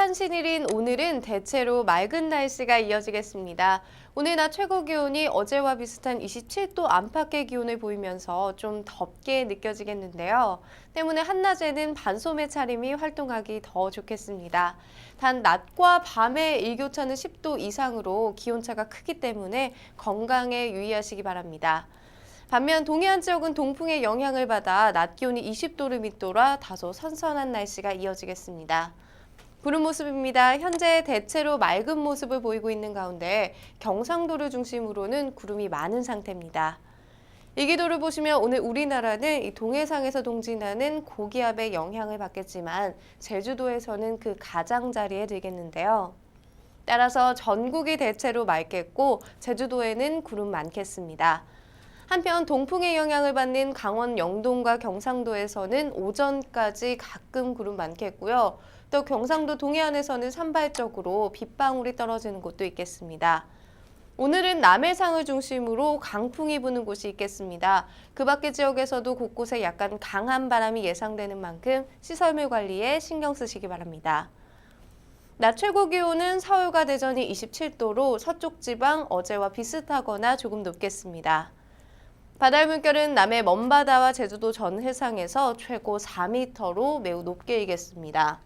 한신일인 오늘은 대체로 맑은 날씨가 이어지겠습니다. 오늘 낮 최고 기온이 어제와 비슷한 27도 안팎의 기온을 보이면서 좀 덥게 느껴지겠는데요. 때문에 한낮에는 반소매 차림이 활동하기 더 좋겠습니다. 단 낮과 밤의 일교차는 10도 이상으로 기온차가 크기 때문에 건강에 유의하시기 바랍니다. 반면 동해안 지역은 동풍의 영향을 받아 낮 기온이 20도를 밑돌아 다소 선선한 날씨가 이어지겠습니다. 구름 모습입니다. 현재 대체로 맑은 모습을 보이고 있는 가운데 경상도를 중심으로는 구름이 많은 상태입니다. 일기도를 보시면 오늘 우리나라는 이 동해상에서 동진하는 고기압의 영향을 받겠지만 제주도에서는 그 가장자리에 들겠는데요. 따라서 전국이 대체로 맑겠고 제주도에는 구름 많겠습니다. 한편 동풍의 영향을 받는 강원 영동과 경상도에서는 오전까지 가끔 구름 많겠고요. 또 경상도 동해안에서는 산발적으로 빗방울이 떨어지는 곳도 있겠습니다. 오늘은 남해상을 중심으로 강풍이 부는 곳이 있겠습니다. 그 밖의 지역에서도 곳곳에 약간 강한 바람이 예상되는 만큼 시설물 관리에 신경 쓰시기 바랍니다. 낮 최고 기온은 서울과 대전이 27도로 서쪽 지방 어제와 비슷하거나 조금 높겠습니다. 바다의 물결은 남해 먼바다와 제주도 전 해상에서 최고 4m로 매우 높게 일겠습니다.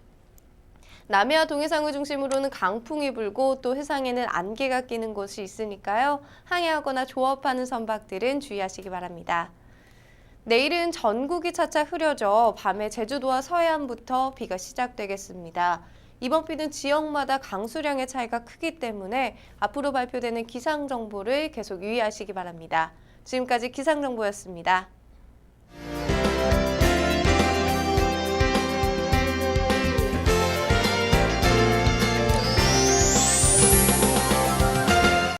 남해와 동해상을 중심으로는 강풍이 불고 또 해상에는 안개가 끼는 곳이 있으니까요. 항해하거나 조업하는 선박들은 주의하시기 바랍니다. 내일은 전국이 차차 흐려져 밤에 제주도와 서해안부터 비가 시작되겠습니다. 이번 비는 지역마다 강수량의 차이가 크기 때문에 앞으로 발표되는 기상 정보를 계속 유의하시기 바랍니다. 지금까지 기상 정보였습니다.